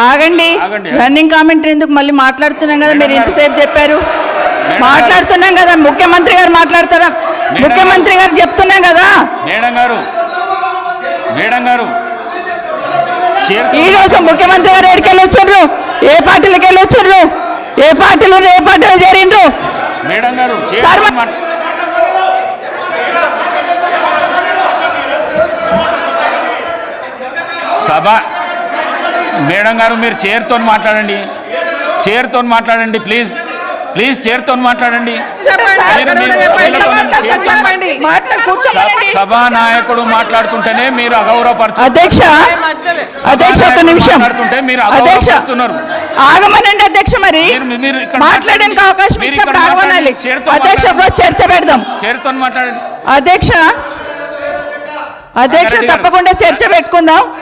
ఆగండి. Running commentary ఎందుకు మళ్ళీ మాట్లాడుతున్నాం కదా? మీరు. ఇంతసేపు చెప్పారు. మాట్లాడుతున్నాం కదా. ముఖ్యమంత్రి గారు మాట్లాడతారా. ముఖ్యమంత్రి గారు చెప్తున్నాం కదా. మేడం గారు. మేడం గారు. ఈ రోజు ముఖ్యమంత్రి గారు ఎక్కడికి వెళ్ళి వచ్చిండ్రు? ఏ పార్టీలకు వెళ్ళి వచ్చిండ్రు? ఏ పార్టీలు ఏ పార్టీలో చేరిండ్రు? మేడం గారు సభ మేడం గారు మీరు చైర్తో మాట్లాడండి. చైర్తో మాట్లాడండి ప్లీజ్ ప్లీజ్ చైర్తో మాట్లాడండి. సభా నాయకుడు మాట్లాడుతుంటేనే మీరు అగౌరవపరుచు అధ్యక్ష. అధ్యక్ష ఒక నిమిషం. మాట్లాడుతుంటే మీరు అధ్యక్ష అగౌరవపరుస్తున్నారు. ఆగమనండి అధ్యక్ష మరి. మీరు- మీరు ఇక్కడ మాట్లాడడానికి మాట్లాడండి. అవకాశం మీరు ఇచ్చినప్పుడు ఇక్కడ ఆగమనాలి. అధ్యక్ష చర్చ పెడదాం. చైర్తో మాట్లాడండి. అధ్యక్ష అధ్యక్ష. తప్పకుండా చర్చ పెట్టుకుందాం.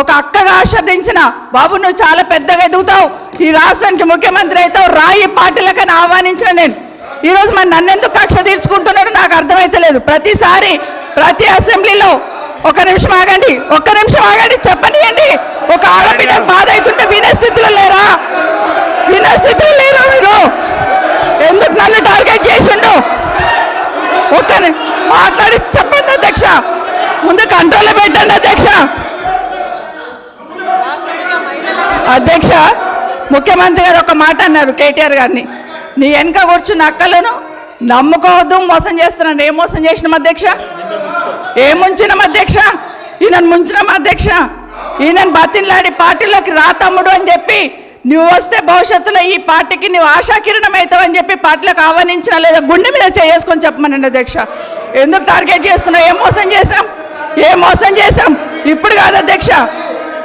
ఒక అక్కగా ఆశ్రదించిన బాబు నువ్వు చాలా పెద్దగా ఎదుగుతావు. ఈ రాష్ట్రానికి ముఖ్యమంత్రి అవుతావు. రాయి పార్టీలకని ఆహ్వానించిన నేను. ఈరోజు మరి నన్ను ఎందుకు కక్ష తీర్చుకుంటున్నాడో నాకు అర్థమైతలేదు. ప్రతిసారి ప్రతి అసెంబ్లీలో ఒక నిమిషం ఆగండి ఒక్క నిమిషం ఆగండి చెప్పనియండి. ఒక ఆడబిడ్డ బాధ అవుతుంటే వినే స్థితిలో లేరా? వినే స్థితిలో లేరా మీరు? ఎందుకు నన్ను టార్గెట్ చేసిండు? ఒక్క మాట్లాడి చెప్పండి అధ్యక్ష. ముందు కంట్రోల్లో పెట్టండి అధ్యక్ష. అధ్యక్ష ముఖ్యమంత్రి గారు ఒక మాట అన్నారు కేటీఆర్ గారిని. నీ వెనక కూర్చున్న అక్కలను నమ్ముకోవద్దు మోసం చేస్తున్నాడు ఏం మోసం చేసినాం అధ్యక్ష? ఏం ముంచినాం అధ్యక్ష? ఈయనను ముంచినాం అధ్యక్ష. ఈయనను బతిన్లాడి పార్టీలోకి రా తమ్ముడు అని చెప్పి నువ్వు వస్తే భవిష్యత్తులో ఈ పార్టీకి నువ్వు ఆశాకిరణం అవుతావు అని చెప్పి పార్టీలకు ఆహ్వానించిన లేదా గుండె మీద చేసుకొని చెప్పమనండి అధ్యక్ష. ఎందుకు టార్గెట్ చేస్తున్నావు? ఏం మోసం చేశాం? ఏం మోసం చేశాం? ఇప్పుడు కాదు అధ్యక్ష.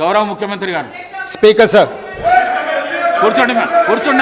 గౌరవ ముఖ్యమంత్రి గారు. స్పీకర్ సార్ కూర్చోండి కూర్చోండి.